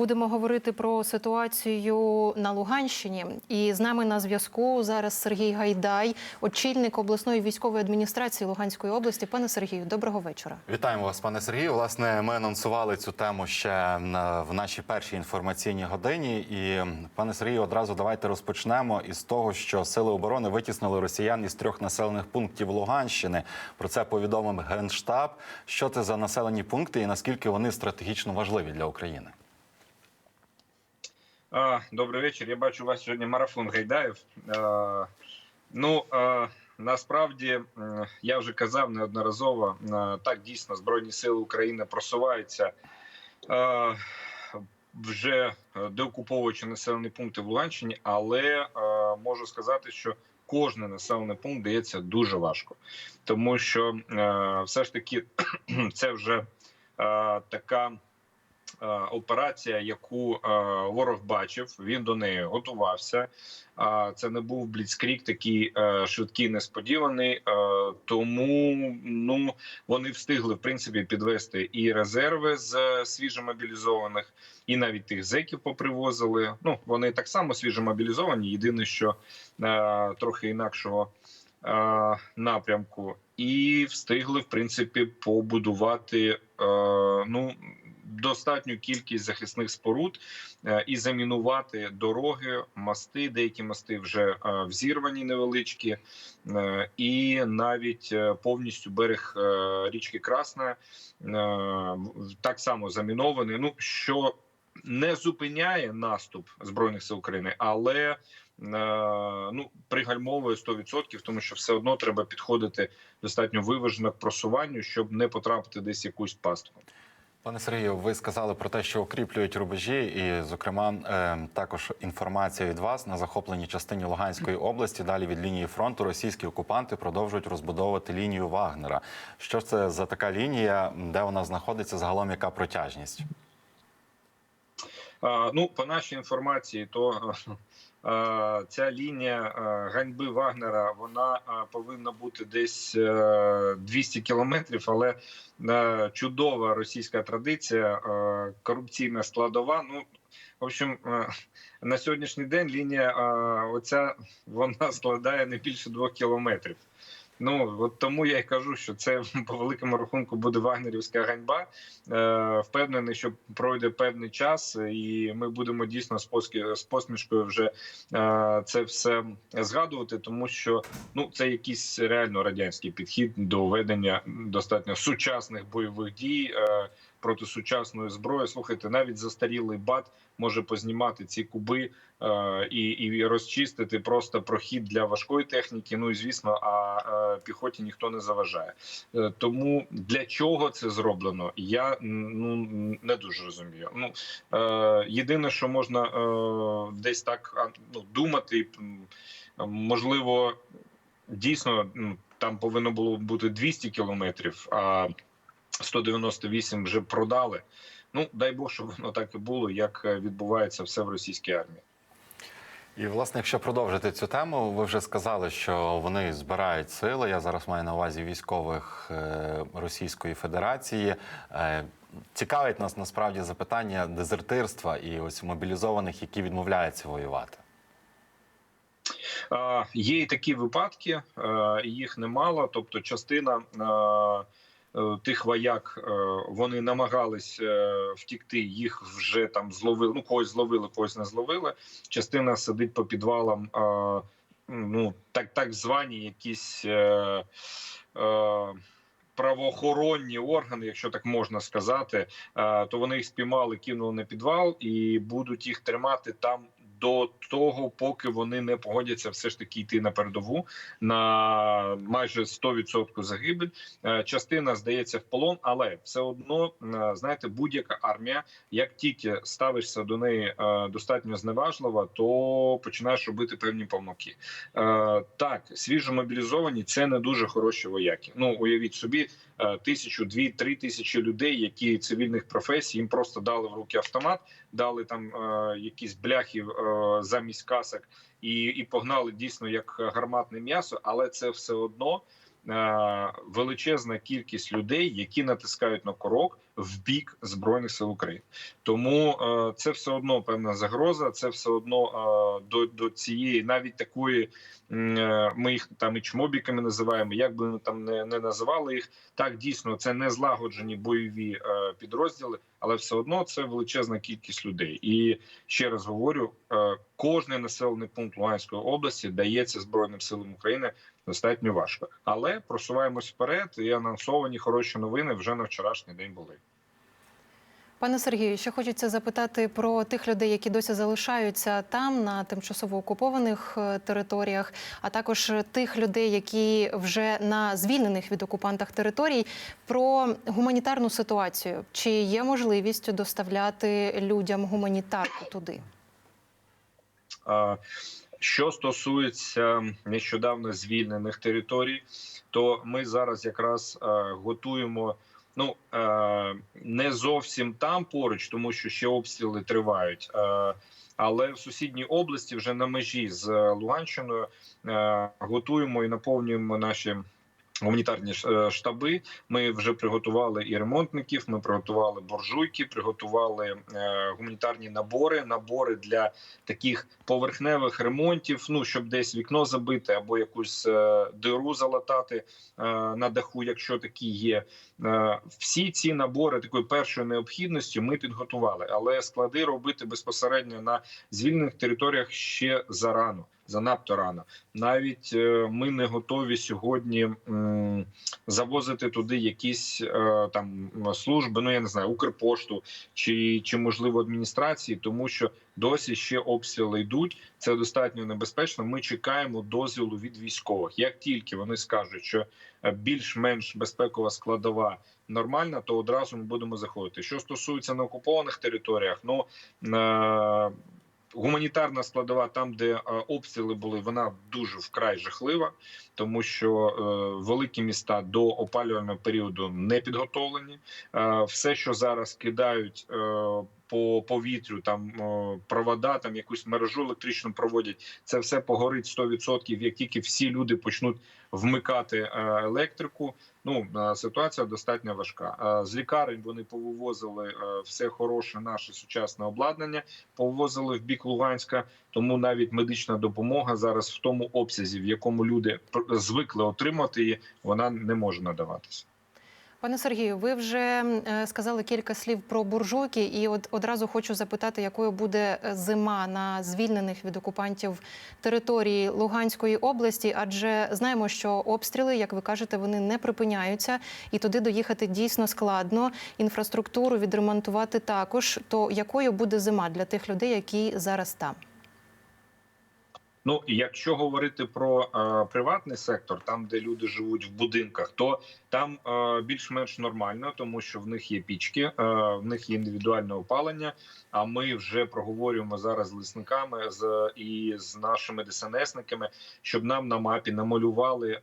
будемо говорити про ситуацію на Луганщині. І з нами на зв'язку зараз Сергій Гайдай, очільник обласної військової адміністрації Луганської області. Пане Сергію, доброго вечора. Вітаємо вас, пане Сергію. Власне, ми анонсували цю тему ще в нашій першій інформаційній годині. І пане Сергію, одразу давайте розпочнемо із того, що сили оборони витіснили росіян із трьох населених пунктів Луганщини. Про це повідомив генштаб. Що це за населені пункти і наскільки вони стратегічно важливі для України? Добрий вечір. Я бачу у вас сьогодні марафон гайдаїв. Ну насправді я вже казав неодноразово. Так дійсно збройні сили України просуваються. Вже деокуповуючи населені пункти в Луганщині, але можу сказати, що кожний населений пункт дається дуже важко, тому що все ж таки це вже така операція, яку е, ворог бачив. Він до неї готувався. Це не був бліцкрік, такий е, швидкий, несподіваний. Е, тому ну вони встигли в принципі підвести і резерви з е, свіжомобілізованих, і навіть тих зеків попривозили. Ну вони так само свіжомобілізовані. Єдине, що е, трохи інакшого е, напрямку, і встигли в принципі побудувати е, ну достатню кількість захисних споруд е, і замінувати дороги, мости. Деякі мости вже е, взірвані невеличкі, е, і навіть повністю берег річки Красна так само замінований. Ну що не зупиняє наступ збройних сил України, але ну пригальмовує 100%, тому що все одно треба підходити достатньо виважено к просуванню, щоб не потрапити десь в якусь пастку. Пане Сергію, ви сказали про те, що укріплюють рубежі, і, зокрема, е, також інформація від вас на захопленій частині Луганської області. Далі від лінії фронту російські окупанти продовжують розбудовувати лінію Вагнера. Що це за така лінія, де вона знаходиться? Загалом яка протяжність? Ну, по нашій інформації, то ця лінія ганьби Вагнера вона повинна бути десь е, 200 кілометрів, але е, чудова російська традиція, е, корупційна складова. Ну в общем, е, на сьогоднішній день лінія е, оця вона складає не більше двох кілометрів. Ну от тому я й кажу, що це по великому рахунку буде вагнерівська ганьба. Е, впевнений, що пройде певний час, і ми будемо дійсно з з посмішкою вже е, це все згадувати, тому що ну це якийсь реально радянський підхід до ведення достатньо сучасних бойових дій. Е, Проти сучасної зброї слухайте, навіть застарілий бат може познімати ці куби е, і, і розчистити просто прохід для важкої техніки. Ну і звісно, а е, піхоті ніхто не заважає. Е, тому для чого це зроблено, я ну не дуже розумію. Ну е, єдине, що можна е, десь так ну, думати, можливо, дійсно там повинно було бути 200 кілометрів. а 198 вже продали. Ну дай Бог, щоб воно так і було, як е, відбувається все в російській армії. І власне, якщо продовжити цю тему, ви вже сказали, що вони збирають сили. Я зараз маю на увазі військових е, Російської Федерації. Е, Цікавить нас насправді запитання дезертирства і ось мобілізованих, які відмовляються воювати. Є і такі випадки, їх немало. Тобто, частина тих вояк е, вони намагались е, втікти, їх вже там зловили. Ну когось зловили, когось не зловили. Частина сидить по підвалам. е, Ну так, так звані якісь. е, е, Правоохоронні органи, якщо так можна сказати, е, то вони їх спіймали, кинули на підвал і будуть їх тримати там до того, поки вони не погодяться все ж таки йти на передову на майже 100% загибель. Е, Частина здається в полон, але все одно е, знаєте, будь-яка армія, як тільки ставишся до неї е, достатньо зневажливо, то починаєш робити певні помилки. Так, свіжо мобілізовані це не дуже хороші вояки. Ну уявіть собі. Тисячу, дві, три тисячі людей, які цивільних професій їм просто дали в руки автомат, дали там е, якісь бляхи замість касок і, і погнали дійсно як гарматне м'ясо, але це все одно е, величезна кількість людей, які натискають на курок, в бік збройних сил України. Тому е, це все одно певна загроза. Це все одно е, до, до цієї, навіть такої е, ми їх там і чмобіками називаємо. Як би ми там не, не називали їх, так дійсно це не злагоджені бойові е, підрозділи, але все одно це величезна кількість людей. І ще раз говорю: е, кожний населений пункт Луганської області дається збройним силам України достатньо важко. Але просуваємось вперед, і анонсовані хороші новини вже на вчорашній день були. Пане Сергію, ще хочеться запитати про тих людей, які досі залишаються там на тимчасово окупованих е, територіях, а також тих людей, які вже на звільнених від окупантах територій, про гуманітарну ситуацію. Чи є можливість доставляти людям гуманітарку туди? Що стосується нещодавно звільнених територій, то ми зараз якраз готуємо. Ну е, не зовсім там поруч, тому що ще обстріли тривають. Е, але в сусідній області, вже на межі з Луганщиною, е, готуємо і наповнюємо наші гуманітарні е, штаби. Ми вже приготували і ремонтників. Ми приготували буржуйки, приготували е, гуманітарні набори, набори для таких поверхневих ремонтів. Ну щоб десь вікно забити або якусь е, диру залатати на даху, якщо такі є. Всі ці набори такої першої необхідності ми підготували, але склади робити безпосередньо на звільнених територіях ще зарано. Занадто рано. Навіть е, ми не готові сьогодні завозити туди якісь е, там служби. Ну я не знаю, Укрпошту чи, чи можливо адміністрації, тому що досі ще обстріли йдуть. Це достатньо небезпечно. Ми чекаємо дозволу від військових. Як тільки вони скажуть, що е, більш-менш безпекова складова нормальна, то одразу ми будемо заходити. Що стосується на окупованих територіях, ну гуманітарна складова, там де е, обстріли були, вона дуже вкрай жахлива, тому що е, великі міста до опалювального періоду не підготовлені. Е, все, що зараз кидають. По повітрю там провода, там якусь мережу електричну проводять. Це все погорить 100%, як тільки всі люди почнуть вмикати е, електрику. Ну е, ситуація достатньо важка. Е, З лікарень вони повивозили все хороше, наше сучасне обладнання, повозили в бік Луганська. Тому навіть медична допомога зараз в тому обсязі, в якому люди звикли отримати її, вона не може надаватися. Пане Сергію, ви вже е, сказали кілька слів про буржуйки, і от одразу хочу запитати, якою буде е, зима на звільнених від окупантів території Луганської області, адже знаємо, що обстріли, як ви кажете, вони не припиняються, і туди доїхати дійсно складно. Інфраструктуру відремонтувати також. То якою буде зима для тих людей, які зараз там? Ну, якщо говорити про е, приватний сектор, там де люди живуть в будинках, то там е, більш-менш нормально, тому що в них є пічки, е, в них є індивідуальне опалення. А ми вже проговорюємо зараз з лісниками з і з нашими ДСНСниками, щоб нам на мапі намалювали е,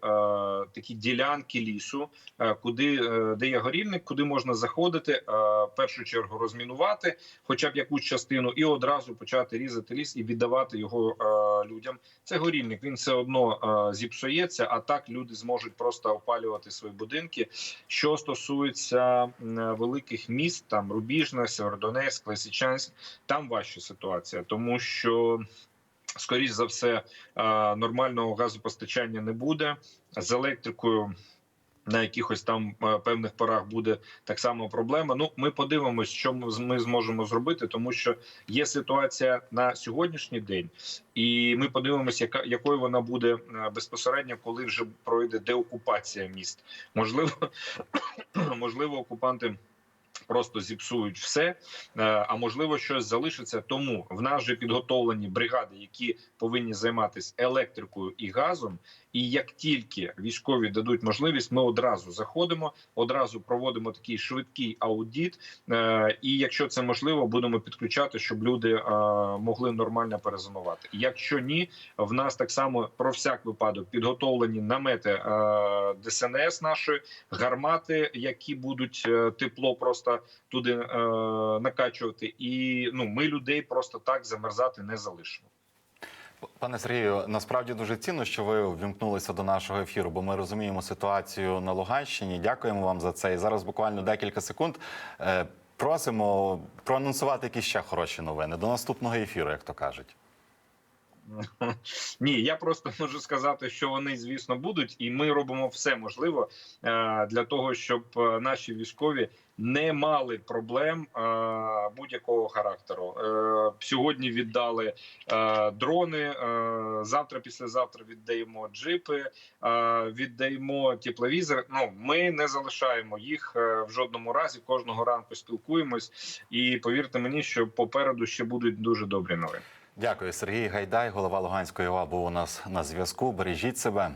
такі ділянки лісу, е, куди е, де є горільник, куди можна заходити, е, в першу чергу розмінувати, хоча б якусь частину, і одразу почати різати ліс і віддавати його е, людям. Це горільник. Він все одно е, зіпсується. А так люди зможуть просто опалювати свої будинки. Що стосується м, великих міст, там Рубіжна, Северодонецьк, Лисичанськ, там важча ситуація, тому що. Скоріш за все, е, нормального газопостачання не буде з електрикою. На якихось там е, певних порах буде так само проблема. Ну, ми подивимось, що ми зможемо зробити, тому що є ситуація на сьогоднішній день, і ми подивимося, яка якою вона буде е, безпосередньо, коли вже пройде деокупація міст. Можливо, можливо, окупанти. Просто зіпсують все, е, а можливо, щось залишиться. Тому в нас вже підготовлені бригади, які повинні займатися електрикою і газом. І як тільки військові дадуть можливість, ми одразу заходимо, одразу проводимо такий швидкий аудіт. Е, І якщо це можливо, будемо підключати, щоб люди е, могли нормально перезимувати. Якщо ні, в нас так само про всяк випадок підготовлені намети ДСНС нашої гармати, які будуть тепло просто туди е, накачувати. І ну ми людей просто так замерзати не залишимо. Пане Сергію, насправді дуже цінно, що ви ввімкнулися до нашого ефіру, бо ми розуміємо ситуацію на Луганщині. Дякуємо вам за це. І зараз буквально декілька секунд. е, Просимо проанонсувати якісь ще хороші новини до наступного ефіру, як то кажуть. Ні, я просто можу сказати, що вони, звісно, будуть, і ми робимо все можливе е, для того, щоб е, наші військові не мали проблем е, будь-якого характеру. Сьогодні віддали дрони. Завтра, післязавтра віддаємо джипи, віддаємо тепловізор. Ну ми не залишаємо їх в жодному разі. Кожного ранку спілкуємось, і повірте мені, що попереду ще будуть дуже добрі новини. Дякую, Сергій Гайдай, голова Луганської ОВА, у нас на зв'язку. Бережіть себе.